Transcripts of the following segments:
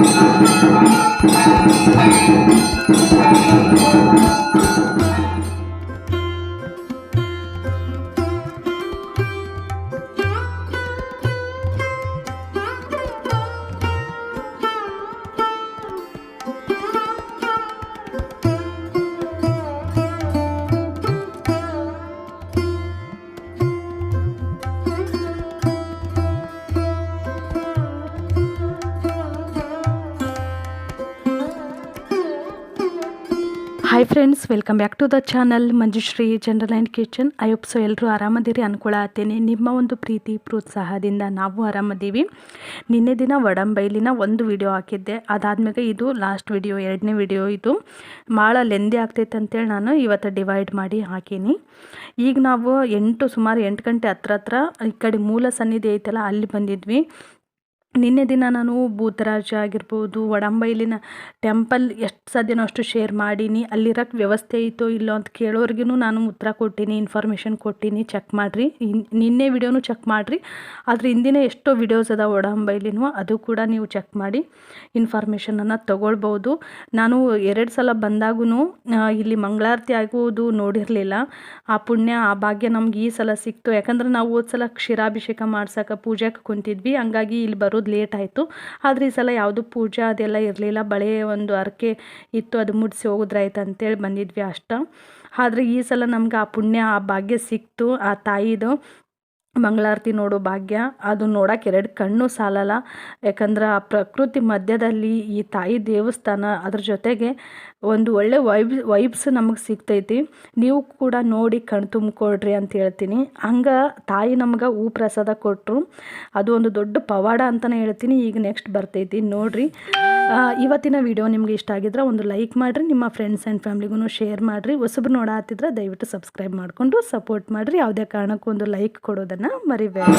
Thank you. Hi friends welcome back to the channel Manjushree general and kitchen I so ಎಲ್ಲರೂ ಆರಾಮದಿರಿ ಅನ್ಕೊಳತ್ತೇನೆ ನಿಮ್ಮ ಒಂದು ಪ್ರೀತಿ, ಪ್ರೋತ್ಸಾಹದಿಂದ ನಾವು ಆರಾಮದೀವಿ. ನಿನ್ನೆ ದಿನ ವಡಂಬೈಲಿನ ಒಂದು ವಿಡಿಯೋ ಹಾಕಿದ್ದೆ. ಅದಾದ್ಮೇಲೆ ಇದು ಲಾಸ್ಟ್ ವಿಡಿಯೋ ಎರಡನೇ ವಿಡಿಯೋ ಇದು. ಭಾಳ ಲೆಂದಿ ಆಗ್ತೈತೆ ಅಂತೇಳಿ ನಾನು ಇವತ್ತು ಡಿವೈಡ್ ಮಾಡಿ ಹಾಕೀನಿ. ಈಗ ನಾವು ಎಂಟು, ಸುಮಾರು ಎಂಟು ಗಂಟೆ ಹತ್ರ ಹತ್ರ ಈ ಕಡೆ ಮೂಲ ಸನ್ನಿಧಿ ಐತಲ್ಲ, ಅಲ್ಲಿ ಬಂದಿದ್ವಿ. ನಿನ್ನೆ ದಿನ ನಾನು ಭೂತರಾಜ ಆಗಿರ್ಬೋದು ವಡಂಬೈಲಿನ ಟೆಂಪಲ್ ಎಷ್ಟು ಸಾಧ್ಯನೋ ಅಷ್ಟು ಶೇರ್ ಮಾಡೀನಿ ಅಲ್ಲಿರೋಕ್ಕೆ ವ್ಯವಸ್ಥೆ ಐತೋ ಇಲ್ಲೋ ಅಂತ ಕೇಳೋರ್ಗೂ ನಾನು ಉತ್ತರ ಕೊಟ್ಟೀನಿ ಇನ್ಫಾರ್ಮೇಷನ್ ಕೊಟ್ಟೀನಿ ಚೆಕ್ ಮಾಡಿರಿ. ನಿನ್ನೆ ವಿಡಿಯೋನು ಚೆಕ್ ಮಾಡಿರಿ. ಆದರೆ ಹಿಂದಿನ ಎಷ್ಟೋ ವಿಡಿಯೋಸ್ ಅದ ಒಡಂಬೈಲಿನೂ ಅದು ಕೂಡ ನೀವು ಚೆಕ್ ಮಾಡಿ ಇನ್ಫಾರ್ಮೇಷನನ್ನು ತೊಗೊಳ್ಬೋದು. ನಾನು ಎರಡು ಸಲ ಬಂದಾಗೂ ಇಲ್ಲಿ ಮಂಗಳಾರತಿ ಆಗುವುದು ನೋಡಿರಲಿಲ್ಲ. ಆ ಪುಣ್ಯ, ಆ ಭಾಗ್ಯ ನಮ್ಗೆ ಈ ಸಲ ಸಿಕ್ತು. ಯಾಕಂದ್ರೆ ನಾವು ಹೋದ ಸಲ ಕ್ಷೀರಾಭಿಷೇಕ ಮಾಡ್ಸೋಕೆ ಪೂಜೆಗೆ ಕುಂತಿದ್ವಿ. ಹಂಗಾಗಿ ಇಲ್ಲಿ ಬರೋದು ಲೇಟ್ ಆಯಿತು. ಆದರೆ ಈ ಸಲ ಯಾವುದು ಪೂಜೆ ಅದೆಲ್ಲ ಇರಲಿಲ್ಲ. ಬಳೆ ಒಂದು ಅರಕೆ ಇತ್ತು, ಅದು ಮುಡಿಸಿ ಹೋಗುದ್ರಾಯ್ತು ಅಂತೇಳಿ ಬಂದಿದ್ವಿ ಅಷ್ಟ. ಆದರೆ ಈ ಸಲ ನಮ್ಗೆ ಆ ಪುಣ್ಯ, ಆ ಭಾಗ್ಯ ಸಿಕ್ತು, ಆ ತಾಯಿದು. ಮಂಗಳಾರತಿ ನೋಡೋ ಭಾಗ್ಯ. ಅದು ನೋಡೋಕೆ ಎರಡು ಕಣ್ಣು ಸಾಲಲ್ಲ. ಯಾಕಂದ್ರೆ ಆ ಪ್ರಕೃತಿ ಮಧ್ಯದಲ್ಲಿ ಈ ತಾಯಿ ದೇವಸ್ಥಾನ ಅದ್ರ ಜೊತೆಗೆ ಒಂದು ಒಳ್ಳೆ ವೈಬ್, ವೈಬ್ಸ್ ನಮಗೆ ಸಿಗ್ತೈತಿ. ನೀವು ಕೂಡ ನೋಡಿ ಕಣ್ ತುಂಬಿಕೊಡ್ರಿ ಅಂತ ಹೇಳ್ತೀನಿ. ಹಂಗೆ ತಾಯಿ ನಮ್ಗೆ ಹೂ ಪ್ರಸಾದ ಕೊಟ್ಟರು ಅದು ಒಂದು ದೊಡ್ಡ ಪವಾಡ ಅಂತಲೇ ಹೇಳ್ತೀನಿ. ಈಗ ನೆಕ್ಸ್ಟ್ ಬರ್ತೈತಿ. ನೋಡಿರಿ. ಇವತ್ತಿನ ವಿಡಿಯೋ ನಿಮ್ಗೆ ಇಷ್ಟ ಆಗಿದ್ರೆ ಒಂದು ಲೈಕ್ ಮಾಡಿರಿ. ನಿಮ್ಮ ಫ್ರೆಂಡ್ಸ್ ಆ್ಯಂಡ್ ಫ್ಯಾಮ್ಲಿಗೂ ಶೇರ್ ಮಾಡಿರಿ. ಹೊಸಬ್ರು ನೋಡಾತಿದ್ರೆ ದಯವಿಟ್ಟು ಸಬ್ಸ್ಕ್ರೈಬ್ ಮಾಡಿಕೊಂಡು ಸಪೋರ್ಟ್ ಮಾಡಿರಿ. ಯಾವುದೇ ಕಾರಣಕ್ಕೂ ಒಂದು ಲೈಕ್ ಕೊಡೋದನ್ನು ಮರಿಬೇಡಿ.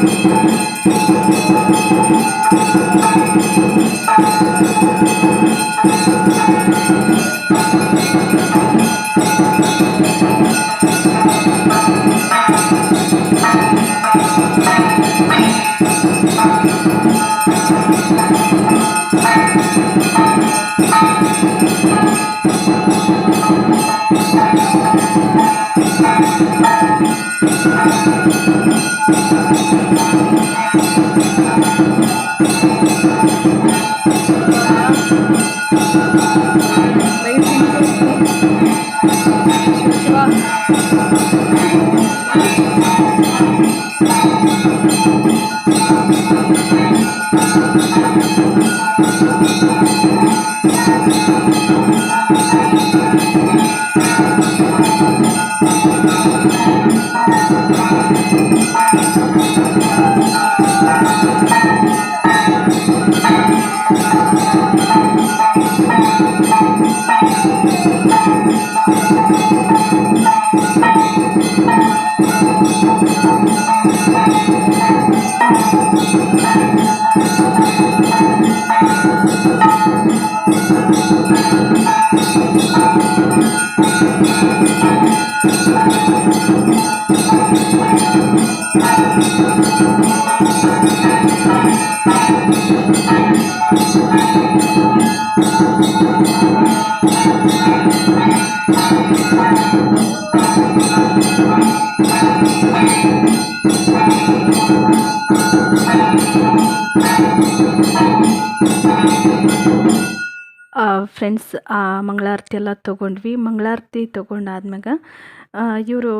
ಫ್ರೆಂಡ್ಸ್ ಮಂಗಳಾರತಿ ಎಲ್ಲ ತೊಗೊಂಡ್ವಿ ಮಂಗಳಾರತಿ ತೊಗೊಂಡಾದ್ಮ್ಯಾಗ ಇವರು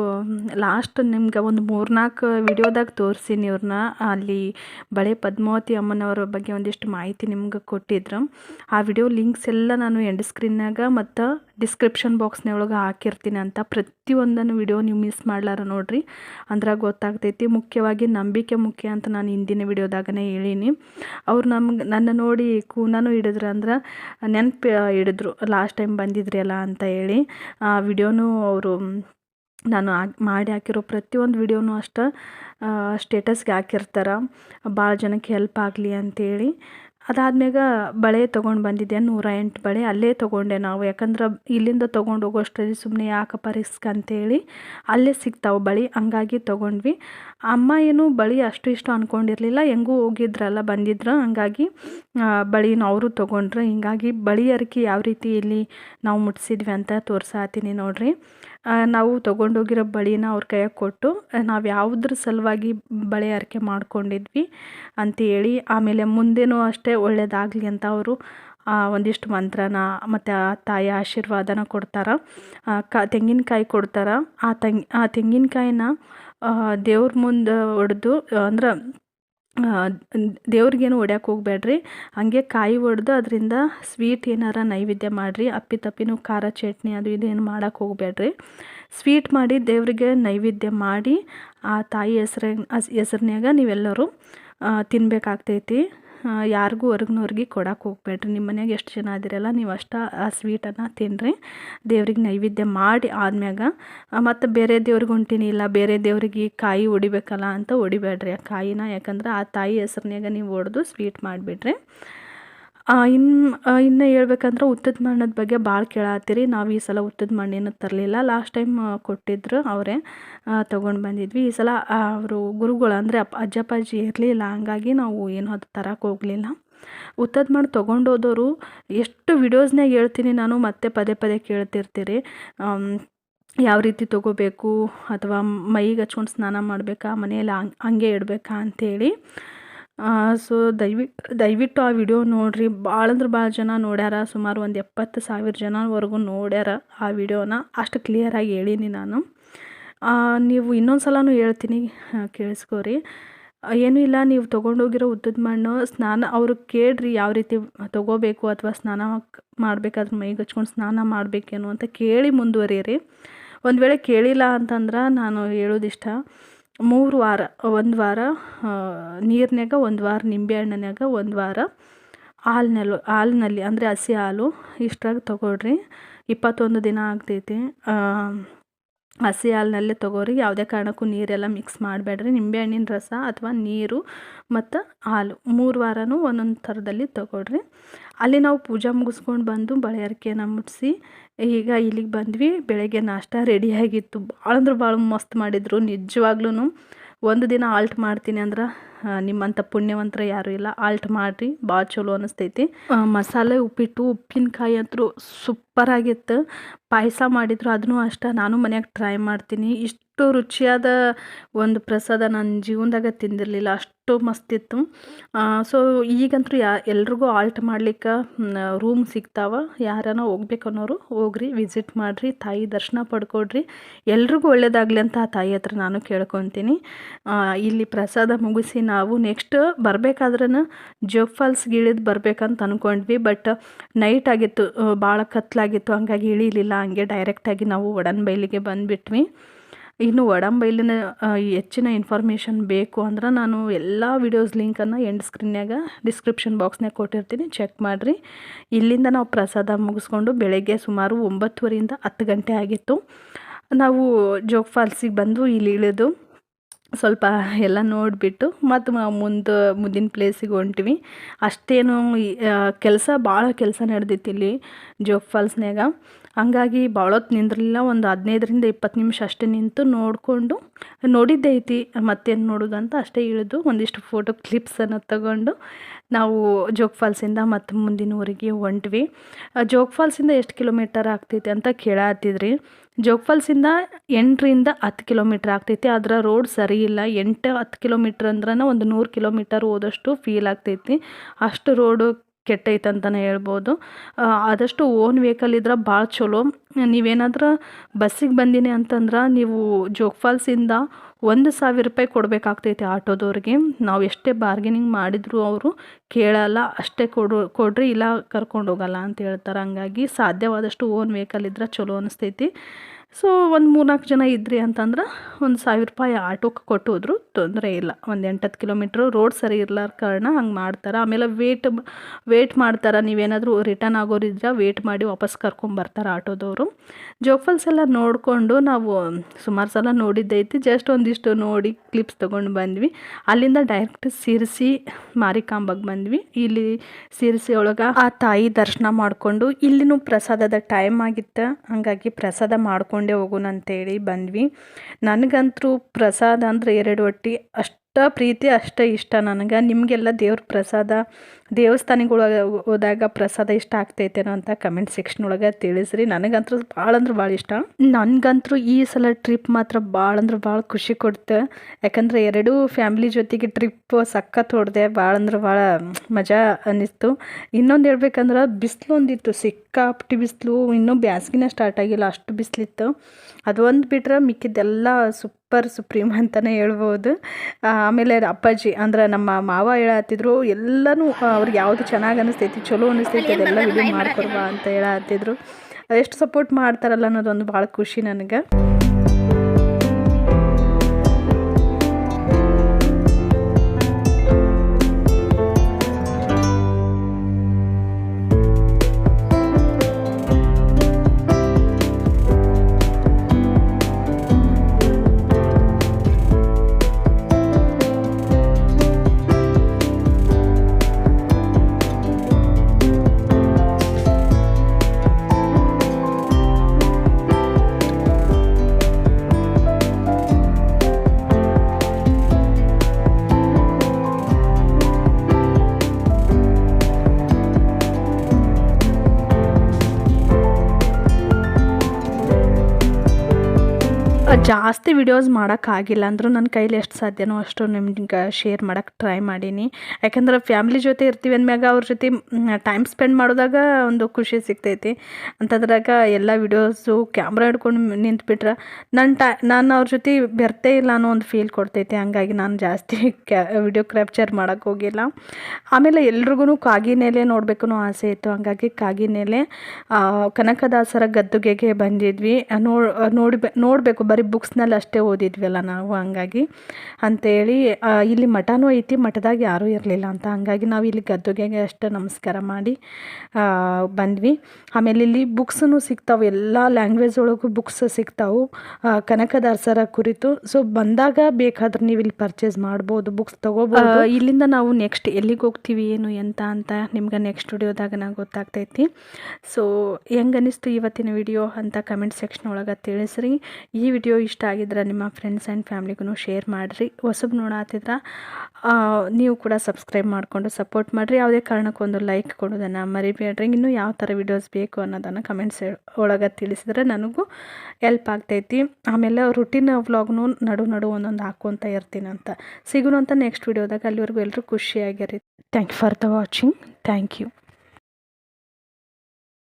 ಲಾಸ್ಟ್ ನಿಮ್ಗೆ ಒಂದು ಮೂರ್ನಾಲ್ಕು ವಿಡಿಯೋದಾಗ ತೋರಿಸೀನಿ ಇವ್ರನ್ನ ಅಲ್ಲಿ ಬಳೆ ಪದ್ಮಾವತಿ ಅಮ್ಮನವರ ಬಗ್ಗೆ ಒಂದಿಷ್ಟು ಮಾಹಿತಿ ನಿಮ್ಗೆ ಕೊಟ್ಟಿದ್ರು. ಆ ವಿಡಿಯೋ ಲಿಂಕ್ಸ್ ಎಲ್ಲ ನಾನು ಎಂಡ್ ಸ್ಕ್ರೀನ್ನಾಗ ಮತ್ತು ಡಿಸ್ಕ್ರಿಪ್ಷನ್ ಬಾಕ್ಸ್ನೊಳಗೆ ಹಾಕಿರ್ತೀನಿ ಅಂತ ಪ್ರತಿಯೊಂದನ್ನು ವಿಡಿಯೋ ನೀವು ಮಿಸ್ ಮಾಡ್ಲಾರ ನೋಡ್ರಿ. ಅಂದ್ರೆ ಗೊತ್ತಾಗ್ತೈತಿ. ಮುಖ್ಯವಾಗಿ ನಂಬಿಕೆ ಮುಖ್ಯ ಅಂತ ನಾನು ಹಿಂದಿನ ವಿಡಿಯೋದಾಗನೇ ಹೇಳೀನಿ. ಅವ್ರು ನಮ್ಗೆ ನನ್ನ ನೋಡಿ ಕೂನೂ ಹಿಡಿದ್ರು ಅಂದ್ರೆ ನೆನಪು ಹಿಡಿದ್ರು. ಲಾಸ್ಟ್ ಟೈಮ್ ಬಂದಿದ್ರಿ ಅಲ್ಲ ಅಂತ ಹೇಳಿ. ಆ ವಿಡಿಯೋನೂ ಅವರು ನಾನು ಆಗಿ ಮಾಡಿ ಹಾಕಿರೋ ಪ್ರತಿಯೊಂದು ವಿಡಿಯೋನೂ ಅಷ್ಟು ಸ್ಟೇಟಸ್ಗೆ ಹಾಕಿರ್ತಾರೆ. ಭಾಳ ಜನಕ್ಕೆ ಹೆಲ್ಪ್ ಆಗಲಿ ಅಂತೇಳಿ. ಅದಾದ್ಮ್ಯಾಗ ಬಳೆ ತೊಗೊಂಡು ಬಂದಿದ್ದೆ, ನೂರ ಎಂಟು ಬಳೆ. ಅಲ್ಲೇ ತೊಗೊಂಡೆ ನಾವು. ಯಾಕಂದ್ರೆ ಇಲ್ಲಿಂದ ತೊಗೊಂಡು ಹೋಗೋಷ್ಟರಲ್ಲಿ ಸುಮ್ಮನೆ ಯಾಕಪ್ಪ ರಿಸ್ಕ್ ಅಂತೇಳಿ ಅಲ್ಲೇ ಸಿಗ್ತಾವೆ ಬಳಿ. ಹಂಗಾಗಿ ತೊಗೊಂಡ್ವಿ. ಅಮ್ಮ ಏನು ಬಳಿ ಅಷ್ಟು ಇಷ್ಟು ಅಂದ್ಕೊಂಡಿರಲಿಲ್ಲ ಹೆಂಗೂ ಹೋಗಿದ್ರಲ್ಲ, ಬಂದಿದ್ರು. ಹಂಗಾಗಿ ಬಳಿನ ಅವರು ತೊಗೊಂಡ್ರು. ಹಿಂಗಾಗಿ ಬಳಿ ಅರಕಿ ಯಾವ ರೀತಿ ಇಲ್ಲಿ ನಾವು ಮುಟ್ಸಿದ್ವಿ ಅಂತ ತೋರಿಸಾತೀನಿ ನೋಡಿರಿ. ನಾವು ತೊಗೊಂಡೋಗಿರೋ ಬಳಿನ ಅವ್ರ ಕೈಯಾಗ ಕೊಟ್ಟು ನಾವು ಯಾವುದ್ರ ಸಲುವಾಗಿ ಬಳೆ ಹರಕೆ ಮಾಡ್ಕೊಂಡಿದ್ವಿ ಅಂತೇಳಿ ಆಮೇಲೆ ಮುಂದೆನೂ ಅಷ್ಟೇ ಒಳ್ಳೆಯದಾಗಲಿ ಅಂತ ಅವರು ಒಂದಿಷ್ಟು ಮಂತ್ರನ ಮತ್ತು ಆ ತಾಯಿ ಆಶೀರ್ವಾದನ ಕೊಡ್ತಾರೆ. ಕ, ತೆಂಗಿನಕಾಯಿ ಕೊಡ್ತಾರೆ. ಆ ತೆಂಗ್, ಆ ತೆಂಗಿನಕಾಯಿನ ದೇವ್ರ ಮುಂದೆ ಒಡೆದು, ಅಂದ್ರೆ ದೇವ್ರಿಗೇನು ಹೊಡ್ಯಕ್ಕೆ ಹೋಗ್ಬೇಡ್ರಿ ಹಾಗೆ ಕಾಯಿ ಒಡೆದು ಅದರಿಂದ ಸ್ವೀಟ್ ಏನಾರ ನೈವೇದ್ಯ ಮಾಡಿರಿ. ಅಪ್ಪಿ ತಪ್ಪಿನೂ ಖಾರ ಚಟ್ನಿ ಅದು ಇದೇನು ಮಾಡಕ್ಕೆ ಹೋಗ್ಬೇಡ್ರಿ ಸ್ವೀಟ್ ಮಾಡಿ ದೇವರಿಗೆ ನೈವೇದ್ಯ ಮಾಡಿ ಆ ತಾಯಿ ಹೆಸ್ರ ಹೆಸ್ರನ್ಯಾಗ ನೀವೆಲ್ಲರೂ ತಿನ್ನಬೇಕಾಗ್ತೈತಿ ಯಾರಿಗೂ ಹೊರಗಿನವ್ರಿಗೆ ಕೊಡೋಕೆ ಹೋಗ್ಬೇಡ್ರಿ. ನಿಮ್ಮ ಮನ್ಯಾಗ ಎಷ್ಟು ಜನ ಅದಿರಲ್ಲ ನೀವು ಅಷ್ಟು ಆ ಸ್ವೀಟನ್ನು ತಿನ್ನಿರಿ ದೇವ್ರಿಗೆ ನೈವೇದ್ಯ ಮಾಡಿ ಆದ್ಮ್ಯಾಗ ಮತ್ತು ಬೇರೆ ದೇವ್ರಿಗೆ ಹೊಂಟೀನಿ ಇಲ್ಲ, ಬೇರೆ ದೇವ್ರಿಗೆ ಕಾಯಿ ಹೊಡಿಬೇಕಲ್ಲ ಅಂತ ಹೊಡಿಬೇಡ್ರಿ ಆ ಕಾಯಿನ. ಯಾಕಂದ್ರೆ ಆ ತಾಯಿ ಹೆಸ್ರನ್ಯಾಗ ನೀವು ಹೊಡೆದು ಸ್ವೀಟ್ ಮಾಡಿಬಿಡ್ರಿ. ಇನ್ನು ಇನ್ನು ಹೇಳ್ಬೇಕಂದ್ರೆ ಉತ್ತದ ಮಣ್ಣದ ಬಗ್ಗೆ ಭಾಳ ಕೇಳಾತ್ತೀರಿ. ನಾವು ಈ ಸಲ ಉತ್ತದ ಮಣ್ಣೇನು ತರಲಿಲ್ಲ. ಲಾಸ್ಟ್ ಟೈಮ್ ಕೊಟ್ಟಿದ್ರು ಅವರೇ. ತೊಗೊಂಡು ಬಂದಿದ್ವಿ. ಈ ಸಲ ಅವರು ಗುರುಗಳು ಅಂದರೆ ಅಪ್ಪ, ಅಜ್ಜಪ್ಪಾಜಿ ಇರಲಿಲ್ಲ. ಹಂಗಾಗಿ ನಾವು ಏನು ಅದು ತರಕ್ಕೆ ಹೋಗಲಿಲ್ಲ. ಉತ್ತದ ಮಣ್ಣು ತೊಗೊಂಡೋದವರು ಎಷ್ಟು ವಿಡಿಯೋಸ್ನಾಗ ಹೇಳ್ತೀನಿ ನಾನು, ಮತ್ತೆ ಪದೇ ಪದೇ ಕೇಳ್ತಿರ್ತೀರಿ. ಯಾವ ರೀತಿ ತೊಗೋಬೇಕು? ಅಥವಾ ಮೈಗೆ ಹಚ್ಕೊಂಡು ಸ್ನಾನ ಮಾಡಬೇಕಾ? ಮನೆಯಲ್ಲಿ ಹಂಗೆ ಇಡಬೇಕಾ ಅಂಥೇಳಿ ಸೊ ದಯವಿ, ದಯವಿಟ್ಟು ಆ ವಿಡಿಯೋ ನೋಡಿರಿ. ಭಾಳ ಅಂದ್ರೆ ಭಾಳ ಜನ ನೋಡ್ಯಾರ. ಸುಮಾರು ಒಂದು ಎಪ್ಪತ್ತು ಸಾವಿರ ಜನವರೆಗೂ ನೋಡ್ಯಾರ ಆ ವಿಡಿಯೋನ ಅಷ್ಟು ಕ್ಲಿಯರಾಗಿ ಹೇಳೀನಿ ನಾನು. ನೀವು ಇನ್ನೊಂದು ಸಲನೂ ಹೇಳ್ತೀನಿ ಕೇಳಿಸ್ಕೋರಿ. ಏನೂ ಇಲ್ಲ, ನೀವು ತೊಗೊಂಡೋಗಿರೋ ಉದ್ದದ ಮಣ್ಣು, ಸ್ನಾನ ಅವರು ಕೇಳ್ರಿ ಯಾವ ರೀತಿ ತೊಗೋಬೇಕು ಅಥವಾ ಸ್ನಾನ ಮಾಡಬೇಕಾದ್ರೆ ಮೈಗೆ ಹಚ್ಕೊಂಡು ಸ್ನಾನ ಮಾಡಬೇಕೇನು ಅಂತ ಕೇಳಿ ಮುಂದುವರಿಯಿರಿ. ಒಂದು ವೇಳೆ ಕೇಳಿಲ್ಲ ಅಂತಂದ್ರೆ ನಾನು ಹೇಳೋದಿಷ್ಟ. ಮೂರು ವಾರ, ಒಂದು ವಾರ ನೀರಿನಾಗ ಒಂದು ವಾರ, ನಿಂಬೆ ಹಣ್ಣಿನಾಗ ಒಂದು ವಾರ. ಹಾಲಿನಲ್ಲು ಹಾಲಿನಲ್ಲಿ, ಅಂದರೆ ಹಸಿ ಹಾಲು ಇಷ್ಟ್ರಾಗ ತೊಗೊಳ್ರಿ. ಇಪ್ಪತ್ತೊಂದು ದಿನ ಆಗ್ತೈತಿ. ಹಸಿ ಹಾಲಿನಲ್ಲೇ ತೊಗೋರಿ. ಯಾವುದೇ ಕಾರಣಕ್ಕೂ ನೀರೆಲ್ಲ ಮಿಕ್ಸ್ ಮಾಡಬೇಡ್ರಿ. ನಿಂಬೆಹಣ್ಣಿನ ರಸ ಅಥವಾ ನೀರು ಮತ್ತು ಹಾಲು ಮೂರು ವಾರನೂ ಒಂದೊಂದು ಥರದಲ್ಲಿ ತೊಗೊಳ್ರಿ. ಅಲ್ಲಿ ನಾವು ಪೂಜೆ ಮುಗಿಸ್ಕೊಂಡು ಬಂದು ಬಳೆ ಹರಕೆನ ಮುಟ್ಟಿಸಿ ಈಗ ಇಲ್ಲಿಗೆ ಬಂದ್ವಿ, ಬೆಳಗ್ಗೆ ನಾಷ್ಟ ರೆಡಿಯಾಗಿತ್ತು ಭಾಳ ಅಂದ್ರೆ ಭಾಳ ಮಸ್ತ್ ಮಾಡಿದರು ನಿಜವಾಗ್ಲೂ ಒಂದು ದಿನ ಆಲ್ಟ್ ಮಾಡ್ತೀನಿ ಅಂದ್ರೆ ನಿಮ್ಮಂಥ ಪುಣ್ಯವಂತರ ಯಾರು ಇಲ್ಲ. ಆಲ್ಟ್ ಮಾಡಿರಿ ಭಾಳ ಚಲೋ ಅನ್ನಿಸ್ತೈತಿ ಮಸಾಲೆ ಉಪ್ಪಿಟ್ಟು, ಉಪ್ಪಿನಕಾಯಿ ಅಂತೂ ಸೂಪರಾಗಿತ್ತು ಪಾಯಸ ಮಾಡಿದ್ರು ಅದನ್ನು ಅಷ್ಟೇ. ನಾನು ಮನ್ಯಾಗ ಟ್ರೈ ಮಾಡ್ತೀನಿ. ಇಷ್ಟು ರುಚಿಯಾದ ಒಂದು ಪ್ರಸಾದ ನನ್ನ ಜೀವನದಾಗ ತಿಂದಿರಲಿಲ್ಲ. ಅಷ್ಟು ಮಸ್ತಿತ್ತು. ಸೊ ಈಗಂತೂ ಯಾ, ಎಲ್ರಿಗೂ ಆಲ್ಟ್ ಮಾಡ್ಲಿಕ್ಕೆ ರೂಮ್ ಸಿಗ್ತಾವ. ಯಾರನ ಹೋಗ್ಬೇಕು ಅನ್ನೋರು ಹೋಗ್ರಿ ವಿಸಿಟ್ ಮಾಡಿರಿ, ತಾಯಿ ದರ್ಶನ ಪಡ್ಕೊಡ್ರಿ. ಎಲ್ರಿಗೂ ಒಳ್ಳೇದಾಗಲಿ ಅಂತ ಆ ತಾಯಿ ಹತ್ರ ನಾನು ಕೇಳ್ಕೊತೀನಿ. ಇಲ್ಲಿ ಪ್ರಸಾದ ಮುಗಿಸಿ ನಾವು ನೆಕ್ಸ್ಟ್ ಬರಬೇಕಾದ್ರೂ ಜೋಗ್ ಫಾಲ್ಸ್ಗೆ ಇಳಿದು ಬರ್ಬೇಕಂತ ಅಂದ್ಕೊಂಡ್ವಿ ಬಟ್ ನೈಟ್ ಆಗಿತ್ತು ಭಾಳ ಕತ್ಲಾಗಿತ್ತು, ಹಂಗಾಗಿ ಇಳಿಲಿಲ್ಲ, ಹಂಗೆ ಡೈರೆಕ್ಟಾಗಿ ನಾವು ಒಡನ್ಬೈಲಿಗೆ ಬಂದುಬಿಟ್ವಿ. ಇನ್ನು ಒಡಂಬೈಲಿನ ಹೆಚ್ಚಿನ ಇನ್ಫಾರ್ಮೇಷನ್ ಬೇಕು ಅಂದ್ರೆ ನಾನು ಎಲ್ಲ ವಿಡಿಯೋಸ್ ಲಿಂಕನ್ನು ಎಂಡ್ ಸ್ಕ್ರೀನ್ಯಾಗ ಡಿಸ್ಕ್ರಿಪ್ಷನ್ ಬಾಕ್ಸ್ನಾಗ ಕೊಟ್ಟಿರ್ತೀನಿ ಚೆಕ್ ಮಾಡಿರಿ. ಇಲ್ಲಿಂದ ನಾವು ಪ್ರಸಾದ ಮುಗಿಸ್ಕೊಂಡು ಬೆಳಗ್ಗೆ ಸುಮಾರು ಒಂಬತ್ತುವರೆಯಿಂದ ಹತ್ತು ಗಂಟೆ ಆಗಿತ್ತು. ನಾವು ಜೋಗ್ ಫಾಲ್ಸಿಗೆ ಬಂದು ಇಲ್ಲಿ ಇಳಿದು ಸ್ವಲ್ಪ ಎಲ್ಲ ನೋಡಿಬಿಟ್ಟು ಮತ್ತು ಮುಂದೆ ಮುಂದಿನ ಪ್ಲೇಸಿಗೆ ಹೊಂಟ್ವಿ. ಅಷ್ಟೇನು ಕೆಲಸ ಭಾಳ ಕೆಲಸ ನಡೆದಿತ್ತು ಇಲ್ಲಿ ಜೋಗ್ ಫಾಲ್ಸ್ನಾಗ ಹಂಗಾಗಿ ಭಾಳ ಹೊತ್ತು ನಿಂದಿರಲಿಲ್ಲ, ಒಂದು ಹದಿನೈದರಿಂದ ಇಪ್ಪತ್ತು ನಿಮಿಷ ಅಷ್ಟೇ ನಿಂತು ನೋಡಿಕೊಂಡು ನೋಡಿದ್ದೇ ಐತಿ, ಮತ್ತೇನು ನೋಡೋದು ಅಂತ ಅಷ್ಟೇ ಇಳಿದು ಒಂದಿಷ್ಟು ಫೋಟೋ ಕ್ಲಿಪ್ಸನ್ನು ತಗೊಂಡು ನಾವು ಜೋಗ್ ಫಾಲ್ಸಿಂದ ಮತ್ತು ಮುಂದಿನ ಊರಿಗೆ ಹೊಂಟ್ವಿ. ಜೋಗ್ ಫಾಲ್ಸಿಂದ ಎಷ್ಟು ಕಿಲೋಮೀಟರ್ ಆಗ್ತೈತಿ ಅಂತ ಕೇಳತ್ತಿದ್ರಿ ಜೋಗ್ ಫಾಲ್ಸಿಂದ ಎಂಟರಿಂದ ಹತ್ತು ಕಿಲೋಮೀಟ್ರ್ ಆಗ್ತೈತಿ. ಅದರ ರೋಡ್ ಸರಿ ಇಲ್ಲ. ಎಂಟು ಹತ್ತು ಕಿಲೋಮೀಟ್ರ್ ಅಂದ್ರೆ ಒಂದು ನೂರು ಕಿಲೋಮೀಟರ್ ಹೋದಷ್ಟು ಫೀಲ್ ಆಗ್ತೈತಿ. ಅಷ್ಟು ರೋಡು ಕೆಟ್ಟೈತೆ ಅಂತಲೇ ಹೇಳ್ಬೋದು. ಆದಷ್ಟು ಓನ್ ವೆಹಿಕಲ್ ಇದ್ರೆ ಭಾಳ ಚಲೋ. ನೀವೇನಾದ್ರೂ ಬಸ್ಸಿಗೆ ಬಂದೀನಿ ಅಂತಂದ್ರೆ ನೀವು ಜೋಗ್ ಫಾಲ್ಸಿಂದ ಒಂದು ಸಾವಿರ ರೂಪಾಯಿ ಕೊಡಬೇಕಾಗ್ತೈತೆ ಆಟೋದವ್ರಿಗೆ. ನಾವು ಎಷ್ಟೇ ಬಾರ್ಗೇನಿಂಗ್ ಮಾಡಿದರೂ ಅವರು ಕೇಳಲ್ಲ, ಅಷ್ಟೇ ಕೊಡು, ಕೊಡ್ರಿ ಇಲ್ಲ ಕರ್ಕೊಂಡು ಹೋಗಲ್ಲ ಅಂತ ಹೇಳ್ತಾರೆ. ಹಂಗಾಗಿ ಸಾಧ್ಯವಾದಷ್ಟು ಓನ್ ವೆಹಿಕಲ್ ಇದ್ರೆ ಚಲೋ ಅನಿಸ್ತೈತಿ. ಸೊ ಒಂದು ಮೂರ್ನಾಲ್ಕು ಜನ ಇದ್ರಿ ಅಂತಂದ್ರೆ ಒಂದು ಸಾವಿರ ರೂಪಾಯಿ ಆಟೋಕ್ಕೆ ಕೊಟ್ಟು ಹೋದ್ರು ತೊಂದರೆ ಇಲ್ಲ. ಒಂದು ಎಂಟತ್ತು ಕಿಲೋಮೀಟ್ರ್ ರೋಡ್ ಸರಿ ಇರ್ಲಾರ ಕಾರಣ ಹಂಗೆ ಮಾಡ್ತಾರೆ. ಆಮೇಲೆ ವೇಟ್ ವೇಟ್ ಮಾಡ್ತಾರೆ. ನೀವೇನಾದರೂ ರಿಟರ್ನ್ ಆಗೋರಿದ್ರೆ ವೇಟ್ ಮಾಡಿ ವಾಪಸ್ ಕರ್ಕೊಂಬರ್ತಾರೆ ಆಟೋದವರು. ಜೋಗ್ ಫಾಲ್ಸ್ ಎಲ್ಲ ನೋಡಿಕೊಂಡು ನಾವು ಸುಮಾರು ಸಲ ನೋಡಿದ್ದೈತಿ. ಜಸ್ಟ್ ಒಂದಿಷ್ಟು ನೋಡಿ ಕ್ಲಿಪ್ಸ್ ತೊಗೊಂಡು ಬಂದ್ವಿ. ಅಲ್ಲಿಂದ ಡೈರೆಕ್ಟ್ ಸಿರಿಸಿ ಮಾರಿಕಾಂಬಗೆ ಬಂದ್ವಿ. ಇಲ್ಲಿ ಸಿರಿಸಿ ಒಳಗೆ ಆ ತಾಯಿ ದರ್ಶನ ಮಾಡಿಕೊಂಡು ಇಲ್ಲಿನೂ ಪ್ರಸಾದದ ಟೈಮ್ ಆಗಿತ್ತು. ಹಾಗಾಗಿ ಪ್ರಸಾದ ಮಾಡ್ಕೊಂಡೇ ಹೋಗೋಣ ಅಂತೇಳಿ ಬಂದ್ವಿ. ನನಗಂತೂ ಪ್ರಸಾದ ಅಂದರೆ ಎರಡು ಹೊಟ್ಟಿ ಅಷ್ಟು ಪ್ರೀತಿ, ಅಷ್ಟೇ ಇಷ್ಟ ನನಗೆ. ನಿಮಗೆಲ್ಲ ದೇವ್ರ ಪ್ರಸಾದ ದೇವಸ್ಥಾನಗಳೊಳಗೆ ಹೋದಾಗ ಪ್ರಸಾದ ಇಷ್ಟ ಆಗ್ತೈತೇನೋ ಅಂತ ಕಮೆಂಟ್ ಸೆಕ್ಷನ್ ಒಳಗೆ ತಿಳಿಸ್ರಿ. ನನಗಂತೂ ಭಾಳ ಅಂದ್ರೆ ಭಾಳ ಇಷ್ಟ. ನನಗಂತೂ ಈ ಸಲ ಟ್ರಿಪ್ ಮಾತ್ರ ಭಾಳ ಅಂದ್ರೆ ಭಾಳ ಖುಷಿ ಕೊಡ್ತು. ಯಾಕಂದರೆ ಎರಡೂ ಫ್ಯಾಮಿಲಿ ಜೊತೆಗೆ ಟ್ರಿಪ್ ಸಖತ್ ಹೊಡೆದೆ, ಭಾಳ ಅಂದ್ರೆ ಭಾಳ ಮಜಾ ಅನ್ನಿಸ್ತು. ಇನ್ನೊಂದು ಹೇಳ್ಬೇಕಂದ್ರೆ ಬಿಸಿಲು ಒಂದಿತ್ತು, ಸಿಕ್ಕಾಪಟ್ಟಿ ಬಿಸಿಲು, ಇನ್ನೂ ಬ್ಯಾಸ್ಗಿನ ಸ್ಟಾರ್ಟ್ ಆಗಿಲ್ಲ, ಅಷ್ಟು ಬಿಸಿಲಿತ್ತು. ಅದು ಒಂದು ಬಿಟ್ರೆ ಮಿಕ್ಕಿದ್ದೆಲ್ಲ ಸೂಪರ್ ಸುಪ್ರೀಮ್ ಅಂತಲೇ ಹೇಳ್ಬೋದು. ಆಮೇಲೆ ಅಪ್ಪಾಜಿ ಅಂದ್ರೆ ನಮ್ಮ ಮಾವ ಹೇಳತ್ತಿದ್ರು ಎಲ್ಲನೂ ಅವ್ರಿಗೆ ಯಾವುದು ಚೆನ್ನಾಗಿ ಅನಿಸ್ತೈತಿ ಚಲೋ ಅನಿಸ್ತೈತಿ ಅದೆಲ್ಲ ಇದು ಮಾಡ್ಕೊಡ್ಬಾ ಅಂತ ಹೇಳತ್ತಿದ್ರು ಅದೆಷ್ಟು ಸಪೋರ್ಟ್ ಮಾಡ್ತಾರಲ್ಲ ಅನ್ನೋದೊಂದು ಭಾಳ ಖುಷಿ ನನಗೆ. ಜಾಸ್ತಿ ವಿಡಿಯೋಸ್ ಮಾಡೋಕ್ಕಾಗಿಲ್ಲ ಅಂದರೂ ನನ್ನ ಕೈಲಿ ಎಷ್ಟು ಸಾಧ್ಯನೋ ಅಷ್ಟು ನಿಮ್ಗೆ ಶೇರ್ ಮಾಡೋಕ್ಕೆ ಟ್ರೈ ಮಾಡೀನಿ. ಯಾಕಂದ್ರೆ ಫ್ಯಾಮ್ಲಿ ಜೊತೆ ಇರ್ತೀವಿ ಅಂದಮ್ಯಾಗ ಅವ್ರ ಜೊತೆ ಟೈಮ್ ಸ್ಪೆಂಡ್ ಮಾಡಿದಾಗ ಒಂದು ಖುಷಿ ಸಿಗ್ತೈತಿ. ಅಂತದ್ರಾಗ ಎಲ್ಲ ವಿಡಿಯೋಸು ಕ್ಯಾಮ್ರಾ ಹಿಡ್ಕೊಂಡು ನಿಂತುಬಿಟ್ರೆ ನನ್ನ ಟೈ, ನಾನು ಅವ್ರ ಜೊತೆ ಬೆರ್ತೇ ಇಲ್ಲ ಅನ್ನೋ ಒಂದು ಫೀಲ್ ಕೊಡ್ತೈತಿ. ಹಂಗಾಗಿ ನಾನು ಜಾಸ್ತಿ ಕ್ಯಾ ವಿಡಿಯೋ ಕ್ಯಾಪ್ಚರ್ ಮಾಡೋಕ್ಕೆ ಹೋಗಿಲ್ಲ. ಆಮೇಲೆ ಎಲ್ರಿಗೂ ಕಾಗಿನೆಲೆ ನೋಡಬೇಕು ಆಸೆ ಇತ್ತು. ಹಂಗಾಗಿ ಕಾಗಿನೆಲೆ ಕನಕದಾಸರ ಗದ್ದುಗೆಗೆ ಬಂದಿದ್ವಿ. ನೋಡಿ ನೋಡಬೇಕು. ಬರೀ ಬುಕ್ಸ್ನಲ್ಲಿ ಅಷ್ಟೇ ಓದಿದ್ವಲ್ಲ ನಾವು, ಹಂಗಾಗಿ. ಅಂಥೇಳಿ ಇಲ್ಲಿ ಮಠನೂ ಐತಿ, ಮಠದಾಗ ಯಾರೂ ಇರಲಿಲ್ಲ ಅಂತ. ಹಂಗಾಗಿ ನಾವು ಇಲ್ಲಿ ಗದ್ದುಗೆಗೆ ಅಷ್ಟೇ ನಮಸ್ಕಾರ ಮಾಡಿ ಬಂದ್ವಿ. ಆಮೇಲೆ ಇಲ್ಲಿ ಬುಕ್ಸೂ ಸಿಗ್ತಾವೆ, ಎಲ್ಲ ಲ್ಯಾಂಗ್ವೇಜ್ ಒಳಗೂ ಬುಕ್ಸ್ ಸಿಗ್ತಾವೆ ಕನಕದಾಸರ ಕುರಿತು. ಸೊ ಬಂದಾಗ ಬೇಕಾದ್ರೆ ನೀವು ಇಲ್ಲಿ ಪರ್ಚೇಸ್ ಮಾಡ್ಬೋದು ಬುಕ್ಸ್ ತೊಗೋಬೋದು. ಇಲ್ಲಿಂದ ನಾವು ನೆಕ್ಸ್ಟ್ ಎಲ್ಲಿಗೆ ಹೋಗ್ತೀವಿ, ಏನು, ಎಂತ ಅಂತ ನಿಮ್ಗೆ ನೆಕ್ಸ್ಟ್ ವಿಡಿಯೋದಾಗ ನಂಗೆ ಗೊತ್ತಾಗ್ತೈತಿ. ಸೊ ಹೆಂಗೆ ಅನ್ನಿಸ್ತು ಇವತ್ತಿನ ವಿಡಿಯೋ ಅಂತ ಕಮೆಂಟ್ ಸೆಕ್ಷನ್ ಒಳಗೆ ತಿಳಿಸ್ರಿ. ಈ ವಿಡಿಯೋ ಇಷ್ಟ ಆಗಿದ್ರೆ ನಿಮ್ಮ ಫ್ರೆಂಡ್ಸ್ ಆ್ಯಂಡ್ ಫ್ಯಾಮ್ಲಿಗೂ ಶೇರ್ ಮಾಡಿರಿ. ಹೊಸಬ್ ನೋಡಾತಿದ್ರೆ ನೀವು ಕೂಡ ಸಬ್ಸ್ಕ್ರೈಬ್ ಮಾಡಿಕೊಂಡು ಸಪೋರ್ಟ್ ಮಾಡಿರಿ. ಯಾವುದೇ ಕಾರಣಕ್ಕೊಂದು ಲೈಕ್ ಕೊಡೋದನ್ನು ಮರಿಬೇಡ್ರಿ. ಇನ್ನೂ ಯಾವ ಥರ ವಿಡಿಯೋಸ್ ಬೇಕು ಅನ್ನೋದನ್ನು ಕಮೆಂಟ್ಸ್ ಒಳಗೆ ತಿಳಿಸಿದ್ರೆ ನನಗೂ ಎಲ್ಪ್ ಆಗ್ತೈತಿ. ಆಮೇಲೆ ರುಟೀನ್ ವ್ಲಾಗ್ನು ನಡು ನಡು ಒಂದೊಂದು ಹಾಕ್ಕೊತ ಇರ್ತೀನಿ ಅಂತ. ಸಿಗೋಣ ಅಂತ ನೆಕ್ಸ್ಟ್ ವಿಡಿಯೋದಾಗ ಅಲ್ಲಿವರೆಗೂ ಎಲ್ಲರೂ ಖುಷಿಯಾಗಿರಿ. Thank you for the watching thank you